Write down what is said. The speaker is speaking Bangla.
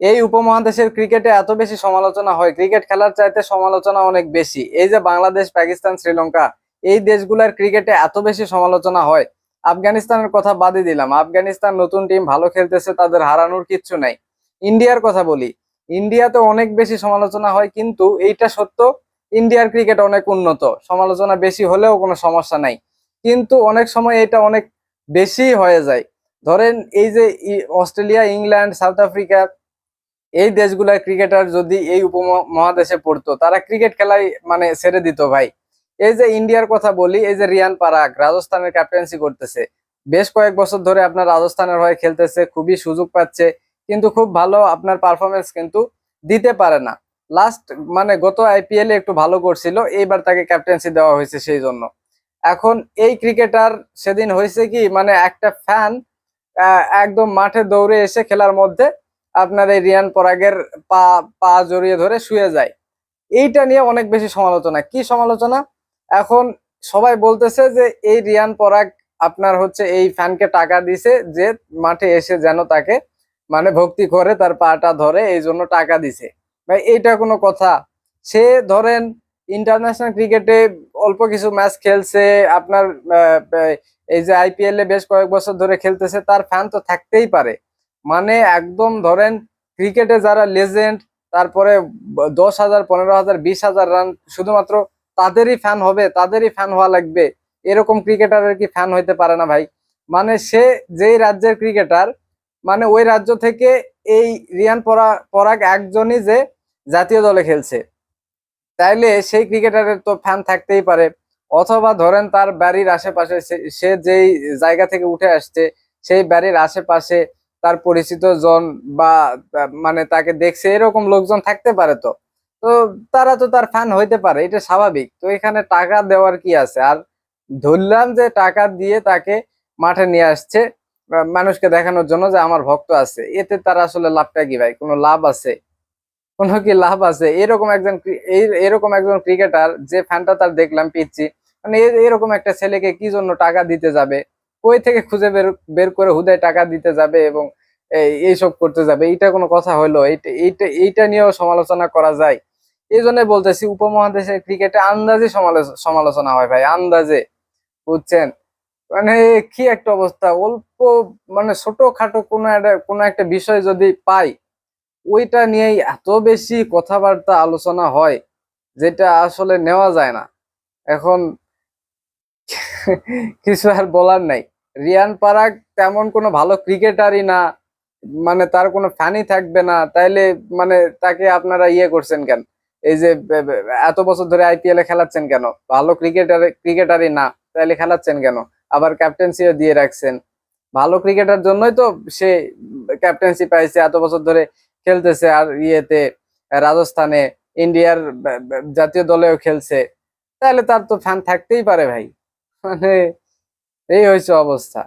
এই উপমহাদেশের ক্রিকেটে এত বেশি সমালোচনা হয়, ক্রিকেট খেলার চাইতে সমালোচনা অনেক বেশি। এই যে বাংলাদেশ, পাকিস্তান, শ্রীলঙ্কা, এই দেশগুলোর ক্রিকেটে এত বেশি সমালোচনা হয়। আফগানিস্তানের কথা বাদই দিলাম। আফগানিস্তান নতুন টিম, ভালো খেলতেছে, তাদের হারানোর কিচ্ছু নাই। ইন্ডিয়ার কথা বলি, ইন্ডিয়াতে অনেক বেশি সমালোচনা হয়, কিন্তু এইটা সত্য, ইন্ডিয়ার ক্রিকেট অনেক উন্নত। সমালোচনা বেশি হলেও কোনো সমস্যা নাই। কিন্তু অনেক সময় এটা অনেক বেশি হয়ে যায়। ধরেন এই যে অস্ট্রেলিয়া, ইংল্যান্ড, সাউথ আফ্রিকা এই দেশগুলার ক্রিকেটার যদি এই উপমহাদেশে পড়তো, তারা ক্রিকেট খেলাই মানে ছেড়ে দিত ভাই। এই যে ইন্ডিয়ার কথা বলি, এই যে রিয়ান পারাক, রাজস্থানের ক্যাপ্টেন্সি করতেছে। বেশ কয়েক বছর ধরে আপনার রাজস্থানের হয়ে খেলতেছে, খুবই সুযোগ পাচ্ছে, কিন্তু খুব ভালো আপনার পারফরমেন্স কিন্তু দিতে পারে না। লাস্ট মানে গত আইপিএল একটু ভালো করছিল, এইবার তাকে ক্যাপ্টেন্সি দেওয়া হয়েছে সেই জন্য। এখন এই ক্রিকেটার সেদিন হয়েছে কি মানে একটা ফ্যান একদম মাঠে দৌড়ে এসে খেলার মধ্যে আপনার এই রিয়ান পরাগের পা পা জড়িয়ে ধরে শুয়ে যায়। এইটা নিয়ে অনেক বেশি সমালোচনা। কি সমালোচনা? এখন সবাই বলতেছে যে এই রিয়ান পরাগ আপনার হচ্ছে এই ফ্যানকে টাকা দিছে যে মাঠে এসে যেন তাকে মানে ভক্তি করে তার পাটা ধরে, এই জন্য টাকা দিছে। ভাই, এইটা কোনো কথা। সে ধরেন ইন্টারন্যাশনাল ক্রিকেটে অল্প কিছু ম্যাচ খেলছে, আপনার এই যে আইপিএল এ বেশ কয়েক বছর ধরে খেলতেছে, তার ফ্যান তো থাকতেই পারে। মানে একদম ধরেন ক্রিকেটে যারা লেজেন্ড তারপরে দশ হাজার, পনেরো হাজার, বিশ হাজার রান শুধুমাত্র তাদেরই ফ্যান হবে, তাদেরই ফ্যান হওয়া লাগবে। এরকম ক্রিকেটারের কি ফ্যান হইতে পারে না ভাই। মানে সে যেই রাজ্যের ক্রিকেটার মানে ওই রাজ্য থেকে এই রিয়ান পরা, পরাগ একজনই যে জাতীয় দলে খেলছে। তাইলে সেই ক্রিকেটারের তো ফ্যান থাকতেই পারে। অথবা ধরেন তার বাড়ির আশেপাশে সে- যেই জায়গা থেকে উঠে আসছে, সেই বাড়ির আশেপাশে তার পরিচিত জন বা মানে তাকে দেখছে, এরকম লোকজন থাকতে পারে তো। তো তারা তো তার ফ্যান হইতে পারে, এটা স্বাভাবিক। তো এখানে টাকা দেওয়ার কি আছে? আর ধরলাম যে টাকা দিয়ে তাকে মাঠে নিয়ে আসছে মানুষকে দেখানোর জন্য যে আমার ভক্ত আছে। এতে তার আসলে লাভটা কি ভাই? কোনো লাভ আছে? কোনো কি লাভ আছে? এরকম একজন এরকম একজন ক্রিকেটার যে ফ্যানটা তার দেখলাম পিচ্ছি মানে এরকম একটা ছেলেকে কি জন্য টাকা দিতে যাবে? কই থেকে খুঁজে বের বের করে হুদায় টাকা দিতে যাবে? এবং এইসব করতে যাবে, এইটা কোনো কথা হলো এইটা এইটা নিয়েও সমালোচনা করা যায়। এই জন্য বলতেছি, উপমহাদেশের ক্রিকেটে আন্দাজে সমালো- সমালোচনা হয় ভাই, আন্দাজে, বুঝছেন? মানে কি একটা অবস্থা, অল্প মানে ছোটখাটো কোনো একটা কোনো একটা বিষয় যদি পাই, ওইটা নিয়েই এত বেশি কথাবার্তা, আলোচনা হয়, যেটা আসলে নেওয়া যায় না। এখন কিছু আর বলার নাই। রিয়ান পারাগ তেমন কোনো ভালো ক্রিকেটারই না মানে তার কোনো ফ্যানই থাকবে না, তাইলে মানে তাকে আপনারা ইয়ে করছেন কেন? এই যে এত বছর ধরে আইপিএল এ খেলাচ্ছেন কেন? ভালো ক্রিকেটার ক্রিকেটারই না, তাইলে খেলাচ্ছেন কেন? আবার ক্যাপ্টেন্সিও দিয়ে রাখছেন। ভালো ক্রিকেটার জন্যই তো সে ক্যাপ্টেন্সি পাইছে, এত বছর ধরে খেলতেছে আর ইয়েতে, রাজস্থানে, ইন্ডিয়ার জাতীয় দলেও খেলছে। তাহলে তার তো ফ্যান থাকতেই পারে ভাই। মানে এই হয়েছে অবস্থা।